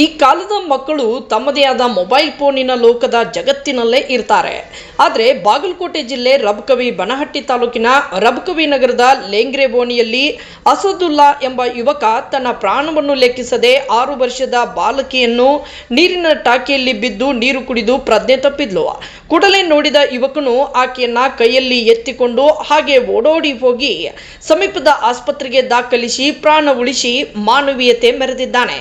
ಈ ಕಾಲದ ಮಕ್ಕಳು ತಮ್ಮದೇ ಆದ ಮೊಬೈಲ್ ಫೋನಿನ ಲೋಕದ ಜಗತ್ತಿನಲ್ಲೇ ಇರ್ತಾರೆ. ಆದರೆ ಬಾಗಲಕೋಟೆ ಜಿಲ್ಲೆ ರಬಕವಿ ಬನಹಟ್ಟಿ ತಾಲೂಕಿನ ರಬಕವಿ ನಗರದ ಲೇಂಗ್ರೆ ಬೋನಿಯಲ್ಲಿ ಅಸದುಲ್ಲಾ ಎಂಬ ಯುವಕ ತನ್ನ ಪ್ರಾಣವನ್ನು ಲೆಕ್ಕಿಸದೆ ಆರು ವರ್ಷದ ಬಾಲಕಿಯನ್ನು ನೀರಿನ ಟಾಕಿಯಲ್ಲಿ ಬಿದ್ದು ನೀರು ಕುಡಿದು ಪ್ರಜ್ಞೆ ತಪ್ಪಿದ್ಲು. ಕೂಡಲೇ ನೋಡಿದ ಯುವಕನು ಆಕೆಯನ್ನ ಕೈಯಲ್ಲಿ ಎತ್ತಿಕೊಂಡು ಹಾಗೆ ಓಡೋಡಿ ಹೋಗಿ ಸಮೀಪದ ಆಸ್ಪತ್ರೆಗೆ ದಾಖಲಿಸಿ ಪ್ರಾಣ ಉಳಿಸಿ ಮಾನವೀಯತೆ ಮೆರೆದಿದ್ದಾನೆ.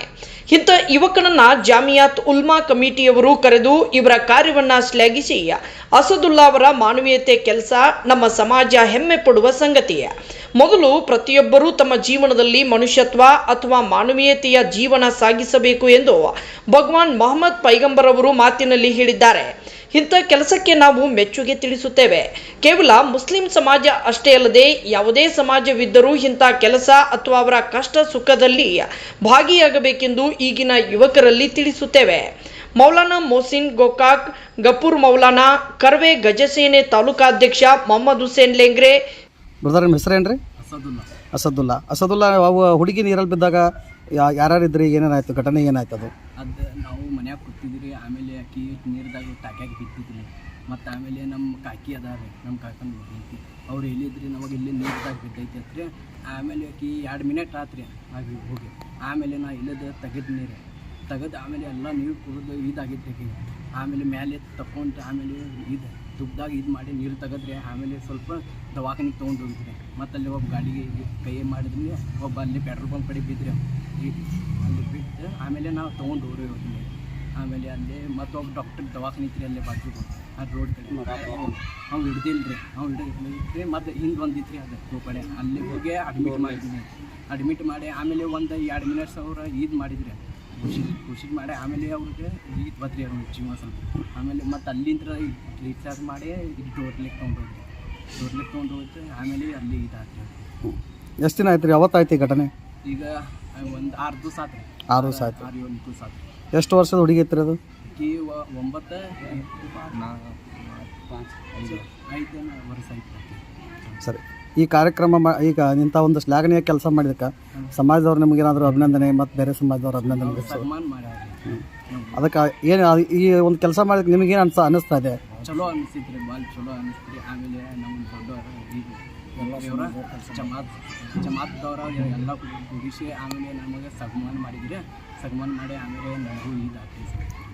ಇಂಥ ಯುವಕನನ್ನ ಜಾಮಿಯಾತ್ ಉಲ್ಮಾ ಕಮಿಟಿಯವರು ಕರೆದು ಇವರ ಕಾರ್ಯವನ್ನ ಶ್ಲಾಘಿಸಿ ಅಸದುಲ್ಲಾ ಅವರ ಮಾನವೀಯತೆ ಕೆಲಸ ನಮ್ಮ ಸಮಾಜ ಹೆಮ್ಮೆ ಪಡುವ ಸಂಗತಿಯೇ. ಮೊದಲು ಪ್ರತಿಯೊಬ್ಬರೂ ತಮ್ಮ ಜೀವನದಲ್ಲಿ ಮನುಷ್ಯತ್ವ ಅಥವಾ ಮಾನವೀಯತೆಯ ಜೀವನ ಸಾಗಿಸಬೇಕು ಎಂದು ಭಗವಾನ್ ಮೊಹಮ್ಮದ್ ಪೈಗಂಬರ್ ಅವರು ಮಾತಿನಲ್ಲಿ ಹೇಳಿದ್ದಾರೆ. ಇಂಥ ಕೆಲಸಕ್ಕೆ ನಾವು ಮೆಚ್ಚುಗೆ ತಿಳಿಸುತ್ತೇವೆ. ಕೇವಲ ಮುಸ್ಲಿಂ ಸಮಾಜ ಅಷ್ಟೇ ಅಲ್ಲದೆ ಯಾವುದೇ ಸಮಾಜವಿದ್ದರೂ ಇಂಥ ಕೆಲಸ ಅಥವಾ ಅವರ ಕಷ್ಟ ಸುಖದಲ್ಲಿ ಭಾಗಿಯಾಗಬೇಕೆಂದು ಈಗಿನ ಯುವಕರಲ್ಲಿ ತಿಳಿಸುತ್ತೇವೆ. ಮೌಲಾನಾ ಮೊಹಸಿನ್ ಗೋಕಾಕ್ ಗಪೂರ್ ಮೌಲಾನಾ ಕರ್ವೆ ಗಜಸೇನೆ ತಾಲೂಕಾಧ್ಯಕ್ಷ ಮೊಹಮ್ಮದ್ ಹುಸೇನ್ ಲೆಂಗ್ರೆ. ಬ್ರದರ್ ನಿಮ್ಮ ಹೆಸರೇನು ರೀ ಅಸದುಲ್ಲ. ಅಸದುಲ್ಲಾ. ಅಸದುಲ್ಲಾ ಅವು ಹುಡುಗಿ ನೀರಲ್ಲಿ ಬಿದ್ದಾಗ ಯಾ- ಯಾರ್ಯಾರಿದ್ರಿ? ಏನೇನಾಯ್ತು? ಘಟನೆ ಏನಾಯ್ತು ಅದು ಆಕಿ ನೀರ್ದಾಗ ಟಾಕ್ಯಾಗ ಬಿದ್ದಿದ್ರಿ ಮತ್ತು ಆಮೇಲೆ ನಮ್ಮ ಕಾಕಿ ಅದಾರ ನಮ್ಮ ಕಾಕನ ಐತಿ. ಅವ್ರು ಹೇಳಿದ್ರಿ ನಮಗೆ ಇಲ್ಲಿ ನೀರ್ದಾಗ ಬಿದ್ದೈತಿ ರೀ ಆಮೇಲೆ ಆಕಿ ಎರಡು ಮಿನಿಟ್ ಆತ್ರಿ ಆಗಿ ಹೋಗಿ. ಆಮೇಲೆ ನಾ ಇಲ್ಲದ ತೆಗೆದ ನೀರು. ತೆಗೆದು ಆಮೇಲೆ ಎಲ್ಲ ನೀರು ಕುಡಿದು ಇದಾಗಿತ್ತು ಅಕ್ಕಿ ಆಮೇಲೆ ಮೇಲೆ ತಗೊಂಡು ಆಮೇಲೆ ಇದು ದುಗ್ದಾಗ ಇದು ಮಾಡಿ ನೀರು ತೆಗೆದ್ರಿ. ಆಮೇಲೆ ಸ್ವಲ್ಪ ದವಾಖಾನಿಗೆ ತೊಗೊಂಡು ಹೋಗಿದ್ರಿ. ಮತ್ತು ಅಲ್ಲಿ ಒಬ್ಬ ಗಾಡಿಗೆ ಕೈ ಮಾಡಿದ್ರಿ ಒಬ್ಬ ಅಲ್ಲಿ ಪೆಟ್ರೋಲ್ ಪಂಪ್ ಕಡೆ ಬಿದ್ದರೆ ಅಲ್ಲಿ ಬಿಟ್ಟು ಆಮೇಲೆ ನಾವು ತೊಗೊಂಡು ಹೋಗ್ರಿ ಹೋದ್ವಿ ಆಮೇಲೆ ಅಲ್ಲಿ ಮತ್ತೊಬ್ಬ ಡಾಕ್ಟರ್ ದವಾಖಾನೆ ರೀ ಅಲ್ಲೇ ಬಾಜು ಆ ರೋಡ್ ಕಡೆ. ಅವ್ನು ಹಿಡ್ದಿಲ್ಲ ರೀ ಅವ್ನು ಹಿಡಿದ್ರಿ ಮತ್ತು ಹಿಂಗೆ ರೀ ಅದು ಕಡೆ ಅಲ್ಲಿ ಹೋಗಿ ಅಡ್ಮಿಟ್ ಮಾಡಿದ್ವಿ. ಅಡ್ಮಿಟ್ ಮಾಡಿ ಆಮೇಲೆ ಒಂದು ಎರಡು ಮಿನಿಟ್ಸ್ ಅವ್ರು ಇದು ಮಾಡಿದ್ರಿ. ಖುಷಿ ಖುಷಿ ಮಾಡಿ ಆಮೇಲೆ ಅವ್ರಿಗೆ ಇದು ಬತ್ರಿ ಅವ್ರ ಜೀವ ಸ್ವಲ್ಪ. ಆಮೇಲೆ ಮತ್ತು ಅಲ್ಲಿಂದ ರೀಚಾರ್ಜ್ ಮಾಡಿ ಇದು ಡೋರ್ಲಿಕ್ಕೆ ತೊಗೊಂಡು ಹೋಗ್ರಿ ಡೋರ್ಲಿಕ್ಕೆ ತೊಗೊಂಡು ಹೋಗ್ತು ಆಮೇಲೆ ಅಲ್ಲಿ ಇದಾತ್ರಿ ಎಷ್ಟು ದಿನ ಆಯ್ತು ರೀ ಯಾವತ್ತಾಯ್ತು ಈ ಘಟನೆ? ಈಗ ಒಂದು ಆರು ದಿವಸ ಆತ್ರಿ. ಆರು ದಿವಸ ಆಯ್ತು. ಆರು ಏಳು ದಿವಸ ಆತ್ರಿ. ಎಷ್ಟು ವರ್ಷದ ಹುಡುಗಿ ಐತ್ರಿ ಅದು? ಒಂಬತ್ತು ಸರಿ. ಈ ಕಾರ್ಯಕ್ರಮ ಮಾ ಈಗ ಇಂಥ ಒಂದು ಶ್ಲಾಘನೀಯ ಕೆಲಸ ಮಾಡಿದಕ್ಕೆ ಸಮಾಜದವ್ರು ನಿಮಗೇನಾದರೂ ಅಭಿನಂದನೆ ಮತ್ತು ಬೇರೆ ಸಮಾಜದವ್ರು ಅಭಿನಂದನೆ ಅದಕ್ಕೆ ಏನು ಈ ಒಂದು ಕೆಲಸ ಮಾಡಿದಕ್ಕೆ ನಿಮಗೇನು ಅನ್ಸ ಅನ್ನಿಸ್ತಾ ಇದೆ? ಚಲೋ ಅನಿಸ್ತೈತ್ರಿ ಭಾಳ ಚಲೋ ಅನಿಸ್ತ್ರಿ. ಆಮೇಲೆ ನಮ್ಮ ದೊಡ್ಡವರು ಜಮಾತ್ ಜಮಾತ್ದವ್ರ ಎಲ್ಲ ಕೂಡಿಸಿ ಆಮೇಲೆ ನಮಗೆ ಸನ್ಮಾನ ಮಾಡಿದ್ರಿ. ಸನ್ಮಾನ ಮಾಡಿ ಆಮೇಲೆ ನನಗೂ ಇದು